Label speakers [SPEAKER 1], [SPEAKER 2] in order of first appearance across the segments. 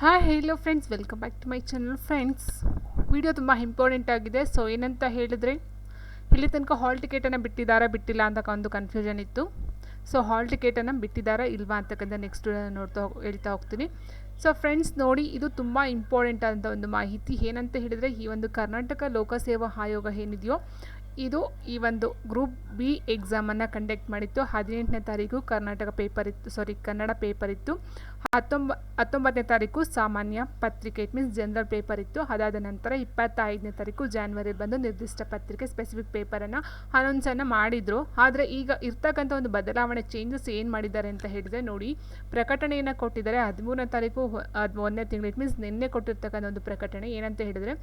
[SPEAKER 1] Hi hello friends welcome back to my channel friends video ತುಂಬ important ಆಗಿದೆ. So ಏನಂತ ಹೇಳಿದರೆ, ಇಲ್ಲಿ ತನಕ ಹಾಲ್ ಟಿಕೆಟನ್ನು ಬಿಟ್ಟಿದ್ದಾರಾ, ಬಿಟ್ಟಿಲ್ಲ ಅಂತ ಒಂದು ಕನ್ಫ್ಯೂಷನ್ ಇತ್ತು. ಸೊ ಹಾಲ್ ಟಿಕೆಟನ್ನು ಬಿಟ್ಟಿದ್ದಾರಾ, ಇಲ್ವಾ ಅಂತಕ್ಕಂಥ ನೆಕ್ಸ್ಟ್ ನೋಡ್ತಾ ಹೇಳ್ತಾ ಹೋಗ್ತೀನಿ. ಸೊ ಫ್ರೆಂಡ್ಸ್ ನೋಡಿ, ಇದು ತುಂಬ ಇಂಪಾರ್ಟೆಂಟ್ ಆದಂಥ ಒಂದು ಮಾಹಿತಿ. ಏನಂತ ಹೇಳಿದರೆ, ಈ ಒಂದು ಕರ್ನಾಟಕ ಲೋಕಸೇವಾ ಆಯೋಗ ಏನಿದೆಯೋ ಇದು ಈ ಒಂದು ಗ್ರೂಪ್ ಬಿ ಎಕ್ಸಾಮನ್ನು ಕಂಡಕ್ಟ್ ಮಾಡಿತ್ತು. ಹದಿನೆಂಟನೇ ತಾರೀಕು ಕರ್ನಾಟಕ ಪೇಪರ್ ಇತ್ತು ಸಾರಿ ಕನ್ನಡ ಪೇಪರ್ ಇತ್ತು. ಹತ್ತೊಂಬ, ಹತ್ತೊಂಬತ್ತನೇ ತಾರೀಕು ಸಾಮಾನ್ಯ ಪತ್ರಿಕೆ ಇಟ್ ಮೀನ್ಸ್ ಜನರಲ್ ಪೇಪರ್ ಇತ್ತು. ಅದಾದ ನಂತರ ಇಪ್ಪತ್ತೈದನೇ ತಾರೀಕು ಜಾನ್ವರಿ ಬಂದು ನಿರ್ದಿಷ್ಟ ಪತ್ರಿಕೆ ಸ್ಪೆಸಿಫಿಕ್ ಪೇಪರನ್ನು ಅನೌನ್ಸನ್ನು ಮಾಡಿದರು. ಆದರೆ ಈಗ ಇರ್ತಕ್ಕಂಥ ಒಂದು ಬದಲಾವಣೆ ಚೇಂಜಸ್ ಏನು ಮಾಡಿದ್ದಾರೆ ಅಂತ ಹೇಳಿದರೆ ನೋಡಿ, ಪ್ರಕಟಣೆಯನ್ನು ಕೊಟ್ಟಿದ್ದಾರೆ. ಹದಿಮೂರನೇ ತಾರೀಕು ಒಂದನೇ ತಿಂಗಳು ಇಟ್ ಮೀನ್ಸ್ ನಿನ್ನೆ ಕೊಟ್ಟಿರ್ತಕ್ಕಂಥ ಒಂದು ಪ್ರಕಟಣೆ ಏನಂತ ಹೇಳಿದರೆ,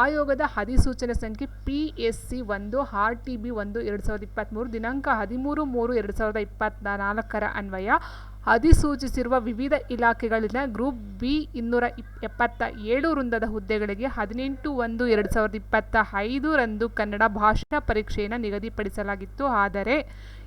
[SPEAKER 1] ಆಯೋಗದ ಅಧಿಸೂಚನೆ ಸಂಖ್ಯೆ ಪಿ ಎಸ್ ಸಿ ಒಂದು ಆರ್ ಟಿ ಬಿ ಒಂದು ಎರಡು ಸಾವಿರದ ಇಪ್ಪತ್ತ್ಮೂರು, ದಿನಾಂಕ ಹದಿಮೂರು ಮೂರು ಎರಡು ಸಾವಿರದ ಇಪ್ಪತ್ತ ನಾಲ್ಕರ ಅನ್ವಯ. ಅಧಿಸೂಚಿಸಿರುವ ವಿವಿಧ ಇಲಾಖೆಗಳಲ್ಲಿನ ಗ್ರೂಪ್ ಬಿ, ಇನ್ನೂರ ಇಪ್ ಎಪ್ಪತ್ತ ಏಳು ವೃಂದದ ಹುದ್ದೆಗಳಿಗೆ ಹದಿನೆಂಟು ಒಂದು ಎರಡು ಸಾವಿರದ ಇಪ್ಪತ್ತ ಐದರಂದು ಕನ್ನಡ ಭಾಷಾ ಪರೀಕ್ಷೆಯನ್ನು ನಿಗದಿಪಡಿಸಲಾಗಿತ್ತು. ಆದರೆ,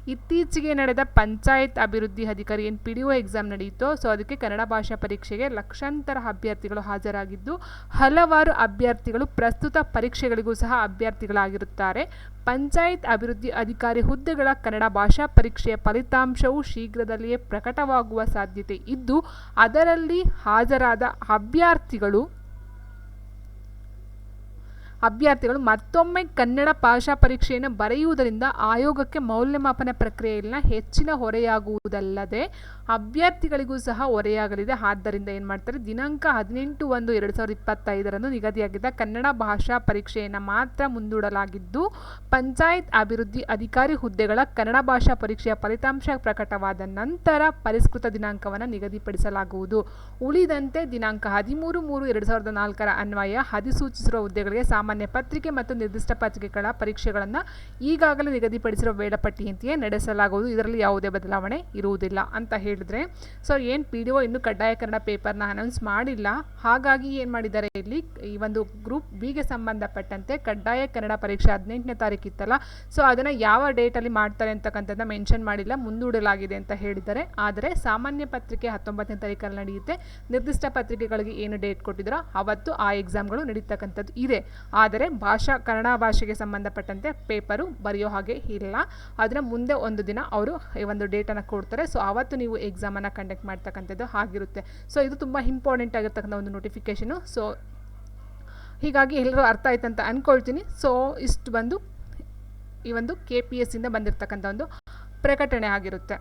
[SPEAKER 1] ಇತ್ತೀಚೆಗೆ ನಡೆದ ಪಂಚಾಯತ್ ಅಭಿವೃದ್ಧಿ ಅಧಿಕಾರಿ ಏನು ಪಿ ಡಿ ಒ ಎಕ್ಸಾಮ್ ನಡೆಯಿತು, ಸೊ ಅದಕ್ಕೆ ಕನ್ನಡ ಭಾಷಾ ಪರೀಕ್ಷೆಗೆ ಲಕ್ಷಾಂತರ ಅಭ್ಯರ್ಥಿಗಳು ಹಾಜರಾಗಿದ್ದು, ಹಲವಾರು ಅಭ್ಯರ್ಥಿಗಳು ಪ್ರಸ್ತುತ ಪರೀಕ್ಷೆಗಳಿಗೂ ಸಹ ಅಭ್ಯರ್ಥಿಗಳಾಗಿರುತ್ತಾರೆ. ಪಂಚಾಯತ್ ಅಭಿವೃದ್ಧಿ ಅಧಿಕಾರಿ ಹುದ್ದೆಗಳ ಕನ್ನಡ ಭಾಷಾ ಪರೀಕ್ಷೆಯ ಫಲಿತಾಂಶವು ಶೀಘ್ರದಲ್ಲಿಯೇ ಪ್ರಕಟವಾಗುವ ಸಾಧ್ಯತೆ ಇದ್ದು, ಅದರಲ್ಲಿ ಹಾಜರಾದ ಅಭ್ಯರ್ಥಿಗಳು ಅಭ್ಯರ್ಥಿಗಳು ಮತ್ತೊಮ್ಮೆ ಕನ್ನಡ ಭಾಷಾ ಪರೀಕ್ಷೆಯನ್ನು ಬರೆಯುವುದರಿಂದ ಆಯೋಗಕ್ಕೆ ಮೌಲ್ಯಮಾಪನ ಪ್ರಕ್ರಿಯೆಯಲ್ಲಿನ ಹೆಚ್ಚಿನ ಹೊರೆಯಾಗುವುದಲ್ಲದೆ ಅಭ್ಯರ್ಥಿಗಳಿಗೂ ಸಹ ಹೊರೆಯಾಗಲಿದೆ. ಆದ್ದರಿಂದ ಏನು ಮಾಡ್ತಾರೆ? ದಿನಾಂಕ ಹದಿನೆಂಟು ಒಂದು ಎರಡು ಸಾವಿರದ ಇಪ್ಪತ್ತೈದರಂದು ನಿಗದಿಯಾಗಿದ್ದ ಕನ್ನಡ ಭಾಷಾ ಪರೀಕ್ಷೆಯನ್ನು ಮಾತ್ರ ಮುಂದೂಡಲಾಗಿದ್ದು, ಪಂಚಾಯತ್ ಅಭಿವೃದ್ಧಿ ಅಧಿಕಾರಿ ಹುದ್ದೆಗಳ ಕನ್ನಡ ಭಾಷಾ ಪರೀಕ್ಷೆಯ ಫಲಿತಾಂಶ ಪ್ರಕಟವಾದ ನಂತರ ಪರಿಷ್ಕೃತ ದಿನಾಂಕವನ್ನು ನಿಗದಿಪಡಿಸಲಾಗುವುದು. ಉಳಿದಂತೆ ದಿನಾಂಕ ಹದಿಮೂರು ಮೂರು ಎರಡು ಸಾವಿರದ ನಾಲ್ಕರ ಅನ್ವಯ ಅಧಿಸೂಚಿಸಿರುವ ಹುದ್ದೆಗಳಿಗೆ ಸಾಮಾನ್ಯ ಪತ್ರಿಕೆ ಮತ್ತು ನಿರ್ದಿಷ್ಟ ಪತ್ರಿಕೆಗಳ ಪರೀಕ್ಷೆಗಳನ್ನು ಈಗಾಗಲೇ ನಿಗದಿಪಡಿಸಿರುವ ವೇಳಾಪಟ್ಟಿಯಂತೆಯೇ ನಡೆಸಲಾಗುವುದು. ಇದರಲ್ಲಿ ಯಾವುದೇ ಬದಲಾವಣೆ ಇರುವುದಿಲ್ಲ ಅಂತ ಹೇಳಿದ್ರೆ, ಸೊ ಏನು ಪಿ ಡಿ ಒ ಇನ್ನೂ ಕಡ್ಡಾಯ ಪೇಪರ್ನ ಅನೌನ್ಸ್ ಮಾಡಿಲ್ಲ. ಹಾಗಾಗಿ ಏನು ಮಾಡಿದ್ದಾರೆ ಇಲ್ಲಿ, ಈ ಒಂದು ಗ್ರೂಪ್ ಬಿಗೆ ಸಂಬಂಧಪಟ್ಟಂತೆ ಕಡ್ಡಾಯ ಕನ್ನಡ ಪರೀಕ್ಷೆ ಹದಿನೆಂಟನೇ ತಾರೀಕು ಇತ್ತಲ್ಲ, ಸೊ ಅದನ್ನು ಯಾವ ಡೇಟಲ್ಲಿ ಮಾಡ್ತಾರೆ ಅಂತಕ್ಕಂಥದ್ದನ್ನ ಮೆನ್ಷನ್ ಮಾಡಿಲ್ಲ, ಮುಂದೂಡಲಾಗಿದೆ ಅಂತ ಹೇಳಿದ್ದಾರೆ. ಆದರೆ ಸಾಮಾನ್ಯ ಪತ್ರಿಕೆ ಹತ್ತೊಂಬತ್ತನೇ ತಾರೀಕಲ್ಲಿ ನಡೆಯುತ್ತೆ. ನಿರ್ದಿಷ್ಟ ಪತ್ರಿಕೆಗಳಿಗೆ ಏನು ಡೇಟ್ ಕೊಟ್ಟಿದ್ರೋ ಅವತ್ತು ಆ ಎಕ್ಸಾಮ್ಗಳು ನಡೀತಕ್ಕಂಥದ್ದು ಇದೆ. ಆದರೆ ಭಾಷಾ ಕನ್ನಡ ಭಾಷೆಗೆ ಸಂಬಂಧಪಟ್ಟಂತೆ ಪೇಪರು ಬರೆಯೋ ಹಾಗೆ ಇಲ್ಲ. ಆದರೆ ಮುಂದೆ ಒಂದು ದಿನ ಅವರು ಈ ಒಂದು ಡೇಟನ್ನು ಕೊಡ್ತಾರೆ. ಸೊ ಆವತ್ತು ನೀವು ಎಕ್ಸಾಮನ್ನು ಕಂಡಕ್ಟ್ ಮಾಡ್ತಕ್ಕಂಥದ್ದು ಆಗಿರುತ್ತೆ ಸೊ ಇದು ತುಂಬ ಇಂಪಾರ್ಟೆಂಟ್ ಆಗಿರ್ತಕ್ಕಂಥ ಒಂದು ನೋಟಿಫಿಕೇಷನು ಸೊ ಹೀಗಾಗಿ ಎಲ್ಲರೂ ಅರ್ಥ ಆಯ್ತು ಅಂತ ಅಂದ್ಕೊಳ್ತೀನಿ ಸೊ ಇಷ್ಟು ಬಂದು ಈ ಒಂದು ಕೆ ಪಿ ಎಸ್ ಇಂದ ಬಂದಿರತಕ್ಕಂಥ ಒಂದು ಪ್ರಕಟಣೆ ಆಗಿರುತ್ತೆ.